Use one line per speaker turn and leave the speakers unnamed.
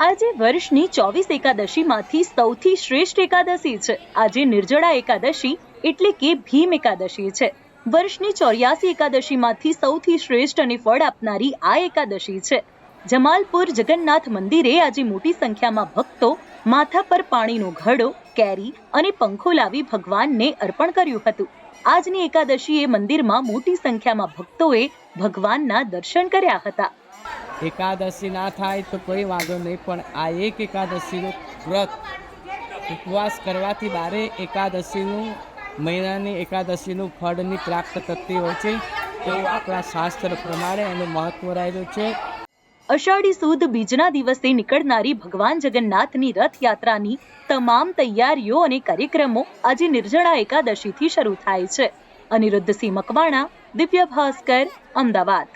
આજે વર્ષની ચોવીસ એકાદશીમાંથી સૌથી શ્રેષ્ઠ એકાદશી છે. આજે નિર્જળા એકાદશી એટલે કે ભીમ એકાદશી છે. વર્ષની ચોર્યાસી એકાદશીમાંથી સૌથી શ્રેષ્ઠ અને ફળ આપનારી આ એકાદશી છે. જમાલપુર જગન્નાથ મંદિરે આજે મોટી સંખ્યામાં ભક્તો માથા પર પાણીનો ઘડો, કેરી અને પંખો લાવી ભગવાનને અર્પણ કર્યું હતું. આજની એકાદશીએ મંદિરમાં મોટી સંખ્યામાં ભક્તોએ ભગવાનના દર્શન કર્યા હતા.
એકાદશી ના થાય તો કોઈ વાંધો નહીં, પણ આ એક એકાદશીનું વ્રત. ઉપવાસ કરવાથી બારે એકાદશીનું, મહિનાની એકાદશીનું ફળની પ્રાપ્ત થતી હોય છે. એવું આપણા શાસ્ત્ર પ્રમાણે એનું મહત્વ રહેલું છે.
અષાઢી સુદ બીજના દિવસે નીકળનારી ભગવાન જગન્નાથની રથયાત્રાની તમામ તૈયારીઓ અને કાર્યક્રમો આજે નિર્જળા એકાદશીથી શરૂ થાય છે. Anirudhsinh Makwana, Divya Bhaskar, Ahmedabad.